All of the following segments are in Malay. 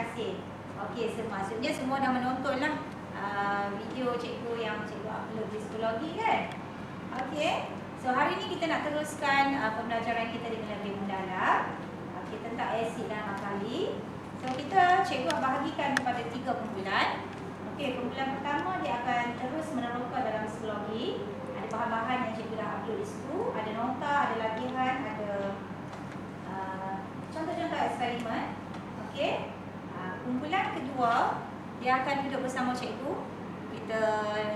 kasih. Okey, so, maksudnya semua dah menonton lah uh, video cikgu yang cikgu upload di psikologi kan? Okey. So hari ni kita nak teruskan uh, pembelajaran kita dengan lebih mendalam. Okey, tentang asid dan alkali. So kita cikgu bahagikan kepada tiga kumpulan. Okey, kumpulan pertama dia akan terus meneroka dalam psikologi. Ada bahan-bahan yang cikgu dah upload di situ, ada nota, ada latihan, ada uh, contoh-contoh eksperimen. Okey keluar dia akan duduk bersama cikgu. Kita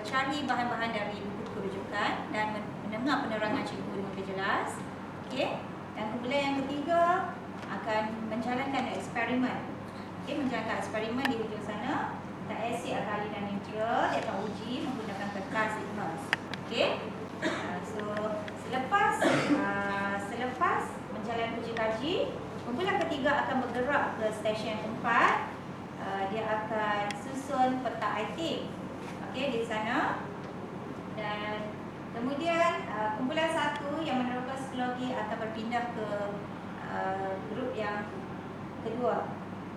cari bahan-bahan dari buku rujukan dan mendengar penerangan cikgu dengan jelas okey? Dan kemudian yang ketiga akan menjalankan eksperimen. Okey menjalankan eksperimen di hujung sana. Tak esy alkali dan dia dia akan uji menggunakan kertas litmus okey? Ah, so selepas ah, selepas menjalankan uji kaji Kumpulan ketiga akan bergerak ke stesen empat akan susun peta item. Okey, di sana. Dan kemudian uh, kumpulan satu yang meneroka psikologi akan berpindah ke uh, grup yang kedua.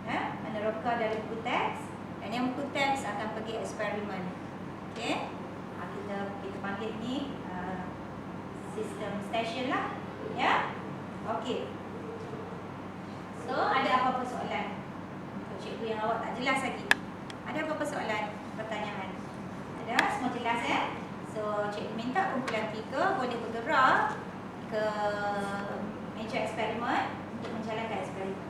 Eh, meneroka dari buku teks dan yang buku teks akan pergi eksperimen. Okey. Uh, kita kita panggil ni uh, sistem station lah. Ya. Okey. So, ada apa-apa soalan? Untuk cikgu yang awak tak jelas lagi. Ada apa-apa soalan, pertanyaan? Ada? Semua jelas eh? So, cikgu minta kumpulan tiga boleh bergerak ke meja eksperimen untuk menjalankan eksperimen.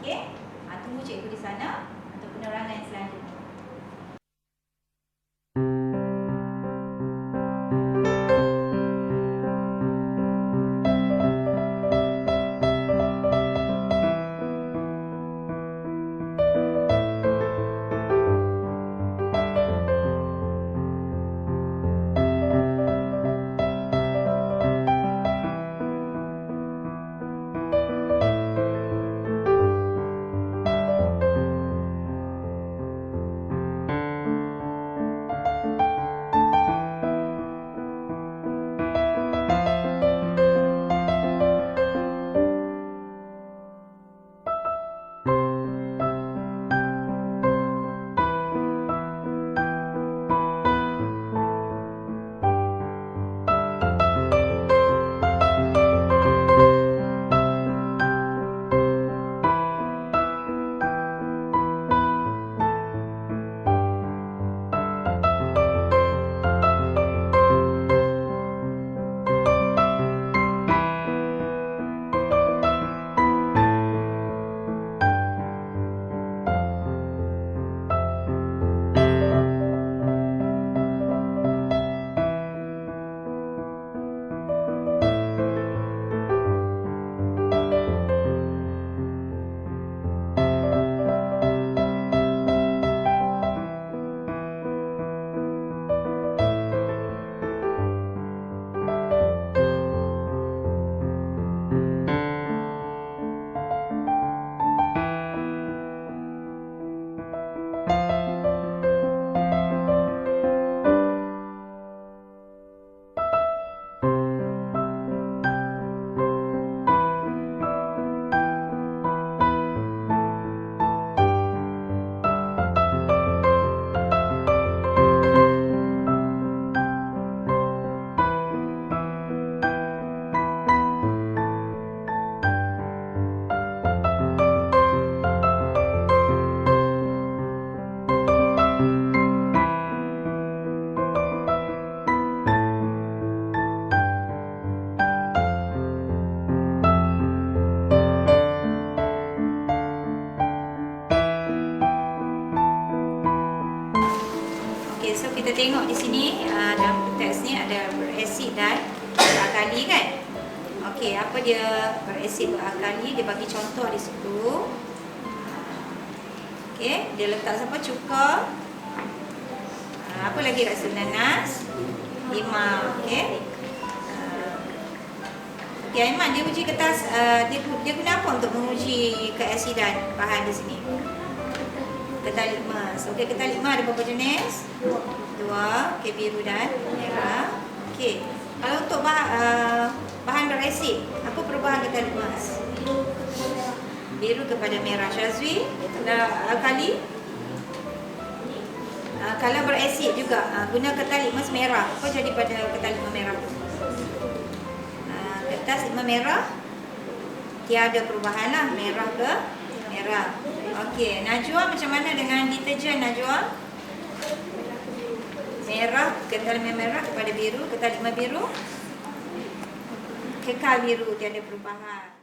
Okey? Ha, tunggu cikgu di sana dia berasid berakali? Dia bagi contoh di situ. Okey, dia letak siapa? Cuka. Uh, apa lagi situ? Nanas. Lima. Okey. Okey, Aiman dia uji kertas uh, dia dia guna apa untuk menguji keasidan bahan di sini? Ketan litmas. Okey, ketan litmas ada berapa jenis? Dua. Okey, biru dan merah. Okey. Kalau untuk bahan, uh, bahan berasid, apa perubahan ketan litmas? Biru kepada merah. Syazwi, kalau alkali? Uh, kalau berasid juga, uh, guna ketan litmas merah. Apa jadi pada ketan litmas merah tu? Uh, kertas litmas merah, tiada perubahan lah. Merah ke merah. Okey, Najwa macam mana dengan deterjen Najwa? Merah, ketal lima merah kepada biru, ketal lima biru. Kekal biru, tiada perubahan.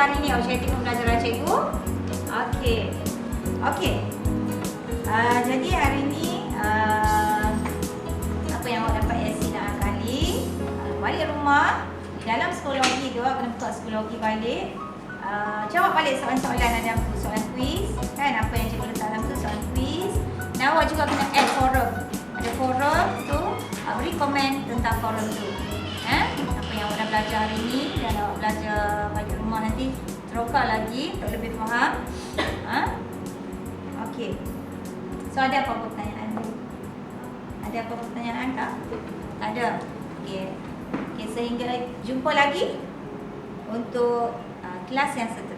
Tercapailah hari ni objektif pembelajaran cikgu. Okay. Okay. Uh, jadi hari ni uh, apa yang awak dapat SC dan akali uh, balik rumah. Dalam psikologi tu awak kena buka psikologi balik. Uh, jawab balik soalan-soalan. Ada tu soalan quiz. Kan? Apa yang cikgu letak dalam tu? Soalan quiz. Dan awak juga kena add forum. Ada forum tu uh, beri komen tentang forum tu. Eh? apa yang belajar hari ni dan awak belajar balik rumah nanti teroka lagi untuk lebih faham ha? So ada apa pertanyaan? Ada apa pertanyaan? Tak ada. Okey. Okey sehingga jumpa lagi untuk uh, kelas yang seterusnya.